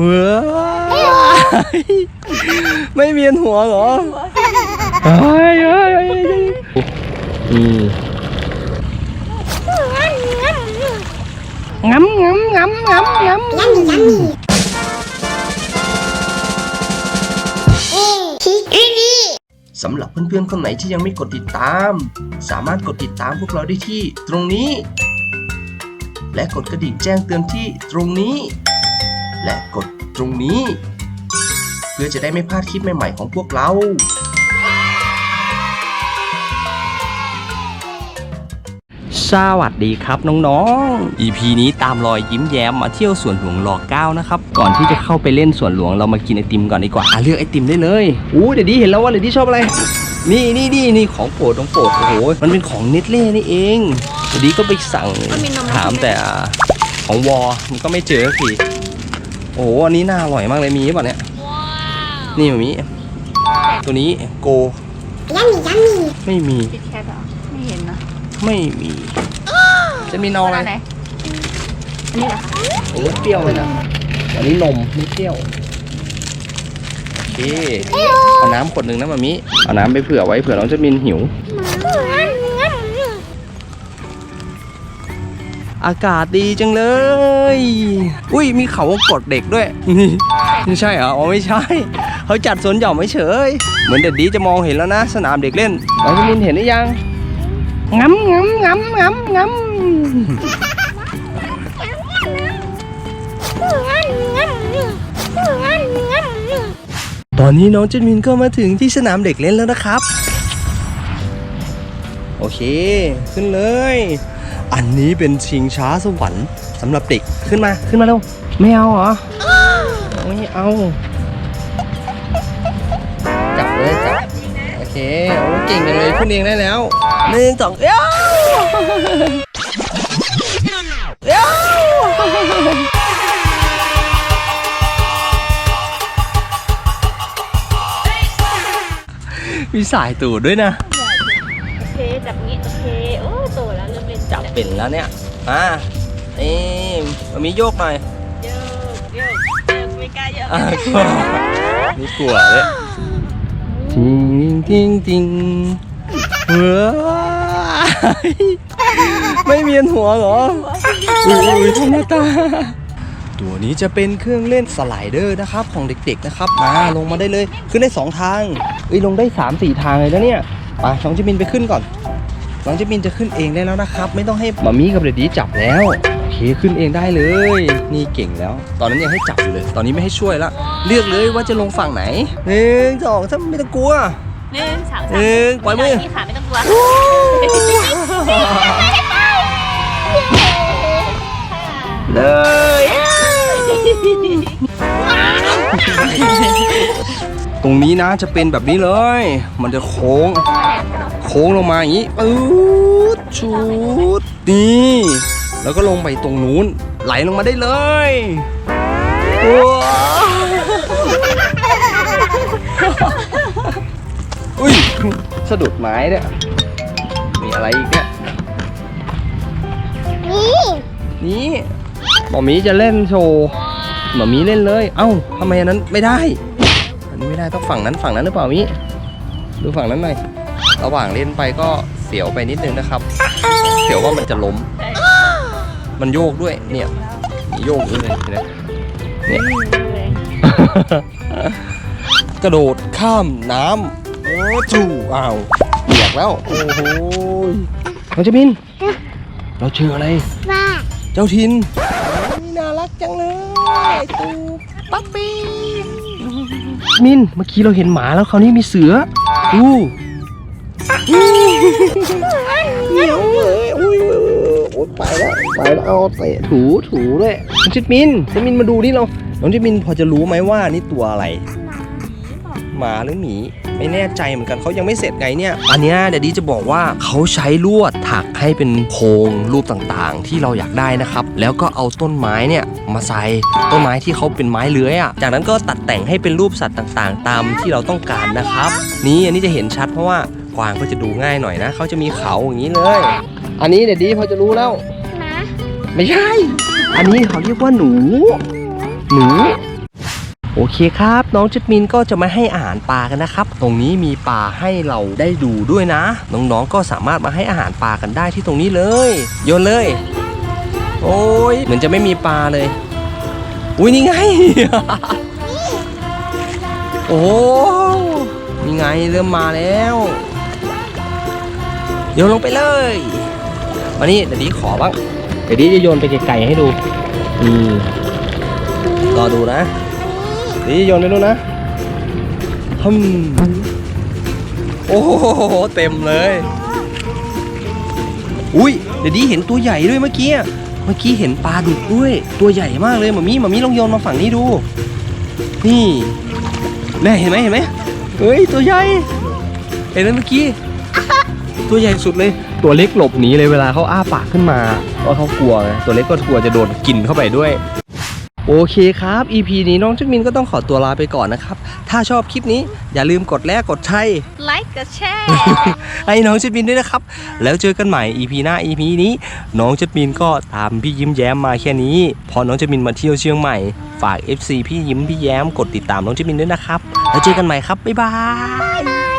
เฮ้ยไม่เวียนหัวเหรอเฮ้ยเฮ้ยเฮ้ยเฮ้ยอืมงำงำงำงำงำสำหรับเพื่อนๆคนไหนที่ยังไม่กดติดตาม สามารถกดติดตามพวกเราได้ที่ตรงนี้ และกดกระดิ่งแจ้งเตือนที่ตรงนี้ และกดตรงนี้ เพื่อจะได้ไม่พลาดคลิปใหม่ ๆ ของพวกเรา สวัสดีครับน้องๆ EP นี้ตามรอยยิ้มแย้มมาเที่ยวสวนหลวงรอเก้านะครับ ก่อนที่จะเข้าไปเล่นสวนหลวงเรามากินไอติมก่อนดีกว่าอะเลือกไอติมได้เลยอู้เดี๋ยวดีเห็นแล้วว่าเดี๋ยวดีชอบอะไร นี่นี่นี่นี่ของโปรดของโปรดโอ้โหมันเป็นของเนตเล่นี่เองเดี๋ยวดีก็ไปสั่งมันมีนมแล้วถามแต่ของวอมันก็ไม่เจอสักที โอ้โหอันนี้น่าอร่อยมากเลยมีหรือเปล่าเนี่ยนี่มันมีตัวนี้โกไม่มีคิดแคทเหรอไม่เห็นนะไม่มีจะมีนออะไรไหนอันนี้เหรอคะโอ้เปรี้ยวเลยนะอันนี้นมไม่เปรี้ยวโอเคเอาน้ำขวดหนึ่งนะมามิเอาน้ำไปเผื่อไว้เผื่อน้องจะมินหิว อากาศดีจังเลย อุ้ยมีเขาวงกดเด็กด้วย นี่ไม่ใช่เหรออ๋อไม่ใช่ เขาจัดสวนหย่อมไม่เฉย เหมือนเด็ดดีจะมองเห็นแล้วนะ สนามเด็กเล่นน้องจะมินเห็นหรือยังงำงำงำงำงำตอนนี้น้องเจนมินก็มาถึงที่สนามเด็กเล่นแล้วนะครับ โอเค ขึ้นเลย อันนี้เป็นชิงช้าสวรรค์สำหรับเด็กขึ้นมาขึ้นมาเร็วไม่เอาเหรอไม่เอาจับเลยจับโอเคโอ้เก่งจังเลยขึ้นเองได้แล้วหนึ่งสองเอ้าเอ้ามีสายตูดด้วยนะ จับเป็นแล้วเนี่ยอ่านี่มันมีโยกหน่อยเยอะเยอะเยอะไม่กล้าเยอะอ่ากลัวนี่กลัวเลยจริงจริงจริงเฮ้ยไม่เมียนหัวเหรออุ้ยอุ้ยทำหน้าตาตัวนี้จะเป็นเครื่องเล่นสไลเดอร์นะครับของเด็กๆนะครับมาลงมาได้เลยขึ้นได้ 2 ทางเอ้ยลงได้ 3 4 ทางเลยนะเนี่ยไปน้องจิมินไปขึ้นก่อน น้องจิมินจะขึ้นเองได้แล้วนะครับ ไม่ต้องให้มามีกับเดดดี้จับแล้วโอเคขึ้นเองได้เลย นี่เก่งแล้ว ตอนนั้นยังให้จับอยู่เลย ตอนนี้ไม่ให้ช่วยละเลือกเลยว่าจะลงฝั่งไหนหนึ่งสองถ้าไม่ต้องกลัวหนึ่งสามหนึ่งปล่อยมือนี่ขาไม่ต้องกลัวเลยตรงนี้นะจะเป็นแบบนี้เลย มันจะโค้ง โค้งลงมาอย่างนี้ปื๊ดชุดนี่แล้วก็ลงไปตรงนู้น ไหลลงมาได้เลยว้าวอุ้ยสะดุดไม้เนี่ยมีอะไรอีกเนี่ยนี่หมอหมีจะเล่นโชว์หมอหมีเล่นเลย เอ้าทำไมอันนั้นไม่ได้ อันนี้ไม่ได้ต้องฝั่งนั้นฝั่งนั้นหรือเปล่าหมิดูฝั่งนั้นหน่อย ระหว่างเล่นไปก็เสียวไปนิดนึงนะครับ เสียวว่ามันจะล้ม มันโยกด้วยเนี่ยมีโยกด้วยเลยเห็นไหมเนี่ยกระโดดข้ามน้ำโอ้จูอ้าวเปียกแล้วโอ้โหน้องเจมิน เราเจออะไรเจ้าทินน่ารักจังเลยตูปั๊ปปี้มินเมื่อกี้เราเห็นหมาแล้วคราวนี้มีเสือดู เหนียวเลยอุ้ยอุ้ยไปแล้วไปแล้วเอาเตะถูถูด้วยน้องจิตมินจิตมินมาดูนี่เราน้องจิตมินพอจะรู้ไหมว่านี่ตัวอะไร หมาหรือหมีไม่แน่ใจเหมือนกันเขายังไม่เสร็จไงเนี่ยอันนี้เดี๋ยวดีจะบอกว่าเขาใช้ลวดถักให้เป็นโครงรูปต่างๆ ที่เราอยากได้นะครับ แล้วก็เอาต้นไม้เนี่ยมาใส่ต้นไม้ที่เขาเป็นไม้เลื้อยอะจากนั้นก็ตัดแต่งให้เป็นรูปสัตว์ต่างๆ ตามที่เราต้องการนะครับ นี่อันนี้จะเห็นชัดเพราะว่า วางก็จะดูง่ายหน่อยนะเขาจะมีเขาอย่างนี้เลย อันนี้เดี๋ยวดีพอจะรู้แล้วไม่ใช่ อันนี้เขาเรียกว่าหนู หนู โอเคครับ น้องจัดมินก็จะมาให้อาหารปลากันนะครับ ตรงนี้มีปลาให้เราได้ดูด้วยนะ น้องๆก็สามารถมาให้อาหารปลากันได้ที่ตรงนี้เลย โยนเลย โอ้ยเหมือนจะไม่มีปลาเลย อุ้ยนี่ไง โอ้นี่ไงเริ่มมาแล้ว โยนลงไปเลยมานี่เดี๋ยวดีขอบ้างเดี๋ยวดีจะโยนไปไกลๆให้ดูอืมรอดูนะนี่โยนไปดูนะฮึมโอ้โหเต็มเลย อุ้ยเดี๋ยวดีเห็นตัวใหญ่ด้วยเมื่อกี้อะเมื่อกี้เห็นปลาดุกด้วย ตัวใหญ่มากเลยหมามีหมามีลองโยนมาฝั่งนี้ดู นี่แม่เห็นไหมเห็นไหมเฮ้ยตัวใหญ่เห็นไหมเมื่อกี้ ตัวใหญ่สุดเลย ตัวเล็กหลบหนีเลยเวลาเขาอ้าปากขึ้นมาเพราะเขากลัวไงตัวเล็กก็กลัวจะโดนกินเข้าไปด้วยโอเคครับ EP นี้น้องจักมินก็ต้องขอตัวลาไปก่อนนะครับ ถ้าชอบคลิปนี้อย่าลืมกดแลกกดใช่ไลค์กับแชร์ให้น้องจัดมินด้วยนะครับ แล้วเจอกันใหม่ EP หน้า EP นี้ น้องจัดมินก็ตามพี่ยิ้มแย้มมาแค่นี้ พอน้องจัดมินมาเที่ยวเชียงใหม่ ฝาก FC พี่ยิ้มพี่แย้มกดติดตามน้องจัดมินด้วยนะครับ แล้วเจอกันใหม่ครับ บ๊ายบาย